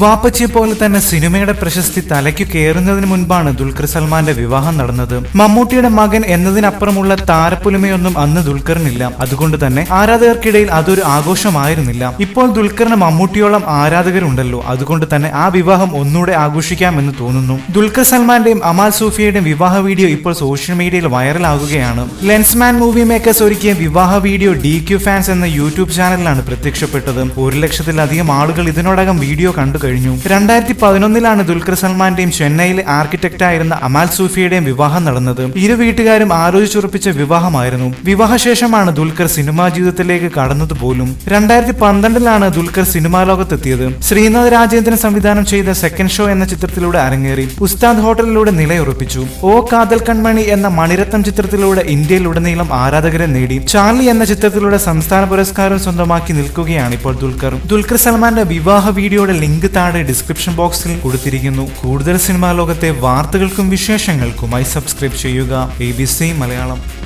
വാപ്പച്ചിയെ പോലെ തന്നെ സിനിമയുടെ പ്രശസ്തി തലയ്ക്ക് കയറുന്നതിന് മുൻപാണ് ദുൽഖർ സൽമാന്റെ വിവാഹം നടന്നത്. മമ്മൂട്ടിയുടെ മകൻ എന്നതിനപ്പുറമുള്ള താരപ്പുലിമയൊന്നും അന്ന് ദുൽഖറിനില്ല. അതുകൊണ്ട് തന്നെ ആരാധകർക്കിടയിൽ അതൊരു ആഘോഷമായിരുന്നില്ല. ഇപ്പോൾ ദുൽഖറിന് മമ്മൂട്ടിയോളം ആരാധകരുണ്ടല്ലോ. അതുകൊണ്ട് തന്നെ ആ വിവാഹം ഒന്നുകൂടെ ആഘോഷിക്കാമെന്ന് തോന്നുന്നു. ദുൽഖർ സൽമാന്റെയും അമാൽ സൂഫിയുടെയും വിവാഹ വീഡിയോ ഇപ്പോൾ സോഷ്യൽ മീഡിയയിൽ വൈറലാകുകയാണ്. ലെൻസ്മാൻ മൂവി മേക്കേഴ്സ് ഒരുക്കിയ വിവാഹ വീഡിയോ ഡി ക്യു ഫാൻസ് എന്ന യൂട്യൂബ് ചാനലിലാണ് പ്രത്യക്ഷപ്പെട്ടത്. ഒരു ലക്ഷത്തിലധികം ആളുകൾ ഇതിനോടകം വീഡിയോ കണ്ടു കഴിഞ്ഞു. രണ്ടായിരത്തി പതിനൊന്നിലാണ് ദുൽഖർ സൽമാന്റെയും ചെന്നൈയിലെ ആർക്കിടെക്ട് ആയിരുന്ന അമാൽ സൂഫിയുടെയും വിവാഹം നടന്നത്. ഇരു വീട്ടുകാരും ആലോചിച്ചുറപ്പിച്ച വിവാഹമായിരുന്നു. വിവാഹശേഷമാണ് ദുൽഖർ സിനിമാ ജീവിതത്തിലേക്ക് കടന്നത് പോലും. രണ്ടായിരത്തി പന്ത്രണ്ടിലാണ് ദുൽഖർ സിനിമാ ലോകത്തെത്തിയത്. ശ്രീനാഥ് രാജേന്ദ്രൻ സംവിധാനം ചെയ്ത സെക്കൻഡ് ഷോ എന്ന ചിത്രത്തിലൂടെ അരങ്ങേറി. ഉസ്താദ് ഹോട്ടലിലൂടെ നിലയുറപ്പിച്ചു. ഓ കാതൽ കൺമണി എന്ന മണിരത്നം ചിത്രത്തിലൂടെ ഇന്ത്യയിലുടനീളം ആരാധകരെ നേടി. ചാർലി എന്ന ചിത്രത്തിലൂടെ സംസ്ഥാന പുരസ്കാരം സ്വന്തമാക്കി നിൽക്കുകയാണ് ഇപ്പോൾ ദുൽഖർ. ദുൽഖർ സൽമാന്റെ വിവാഹ വീഡിയോയുടെ ലിങ്ക് താഴെ ഡിസ്ക്രിപ്ഷൻ ബോക്സിൽ കൊടുത്തിരിക്കുന്നു. കൂടുതൽ സിനിമാ ലോകത്തെ വാർത്തകൾക്കും വിശേഷങ്ങൾക്കുമായി സബ്സ്ക്രൈബ് ചെയ്യുക. എ മലയാളം.